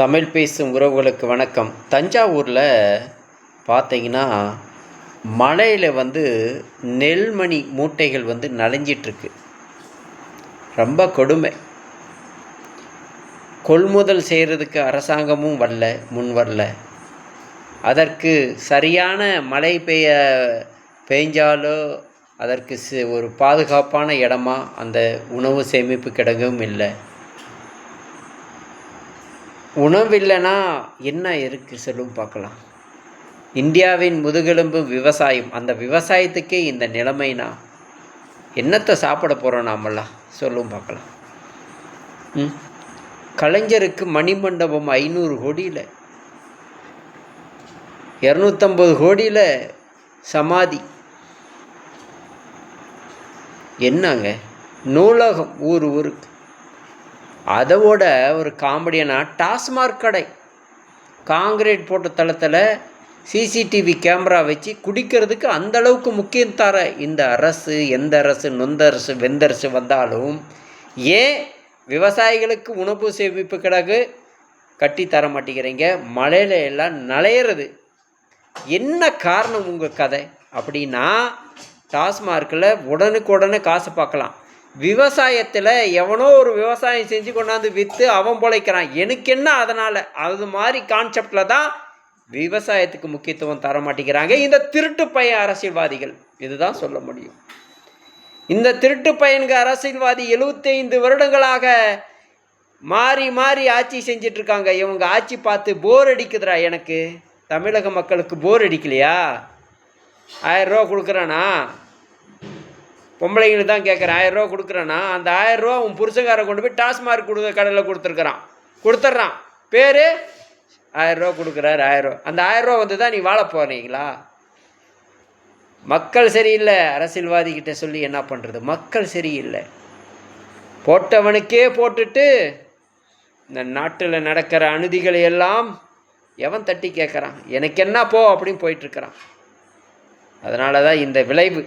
தமிழ் பேசும் உறவுகளுக்கு வணக்கம். தஞ்சாவூரில் பார்த்தீங்கன்னா மழையில் வந்து நெல்மணி மூட்டைகள் வந்து நனைஞ்சிட்ருக்கு. ரொம்ப கொடுமை. கொள்முதல் செய்கிறதுக்கு அரசாங்கமும் வரல முன் வரல. அதற்கு சரியான மழை பெய்ய பெய்ஞ்சாலோ அதற்கு ஒரு பாதுகாப்பான இடமா அந்த உணவு சேமிப்பு கிடங்கும் இல்லை. உணவில்லைன்னா என்ன இருக்குது சொல்லும் பார்க்கலாம். இந்தியாவின் முதுகெலும்பு விவசாயம். அந்த விவசாயத்துக்கே இந்த நிலைமைனா என்னத்தை சாப்பிட போகிறோம் நாமெல்லாம் சொல்லும் பார்க்கலாம். ம்? கலைஞருக்கு மணிமண்டபம் ஐநூறு கோடியில். இரநூத்தம்பது கோடியில் சமாதி. என்னங்க? நூலகம் ஊர் ஊருக்கு. அதோட ஒரு காமெடியான டாஸ்மாக் கடை. காங்கிரீட் போட்ட தளத்தில் சிசிடிவி கேமரா வச்சு குடிக்கிறதுக்கு அந்த அளவுக்கு முக்கியம் தர இந்த அரசு எந்த அரசு நொந்த அரசு வெந்த அரசு வந்தாலும் ஏன் விவசாயிகளுக்கு உணவு சேமிப்பு கிடக்கு? கட்டி தர மாட்டேங்கிறீங்க. மழையில எல்லாம் நலையிறது என்ன காரணம் உங்கள் கதை? அப்படின்னா டாஸ்மார்க்கில் உடனுக்குடனே காசு பார்க்கலாம். விவசாயத்தில் எவனோ ஒரு விவசாயம் செஞ்சு கொண்டாந்து விற்று அவன் பொழைக்கிறான். எனக்கு என்ன அதனால்? அது மாதிரி கான்செப்டில் தான் விவசாயத்துக்கு முக்கியத்துவம் தர மாட்டேங்கிறாங்க. இந்த திருட்டு பைய அரசியல்வாதிகள். இதுதான் சொல்ல முடியும். இந்த திருட்டு பையனுங்க அரசியல்வாதி எழுபத்தைந்து வருடங்களாக மாறி மாறி ஆட்சி செஞ்சிட்டு இருக்காங்க இவங்க ஆட்சி பார்த்து போர் அடிக்குதுடா எனக்கு. தமிழக மக்களுக்கு போர் அடிக்கலையா? ஆயிரம் ரூபா கொடுக்குறானா? பொம்பளைங்களுக்கு தான் கேட்குறேன் ஆயிரரூவா கொடுக்குறேன்னா கொடுக்குறானா அந்த ஆயிரரூவா உன் புருஷங்கார கொண்டு போய் டாஸ்மார்க் கொடுக்க கடையில் கொடுத்துருக்குறான். கொடுத்துட்றான். பேர்? ஆயிரரூவா கொடுக்குறாரு ஆயிரரூவா அந்த ஆயிரரூவா வந்து தான் நீ வாழ போகிறீங்களா மக்கள் சரியில்லை. அரசியல்வாதிகிட்ட சொல்லி என்ன பண்ணுறது மக்கள் சரியில்லை. போட்டவனுக்கே போட்டுட்டு இந்த நாட்டில் நடக்கிற அனுதிகளை எல்லாம் எவன் தட்டி கேட்குறான் எனக்கு என்ன போ அப்படின்னு போயிட்டுருக்கிறான் அதனால தான் இந்த விளைவு.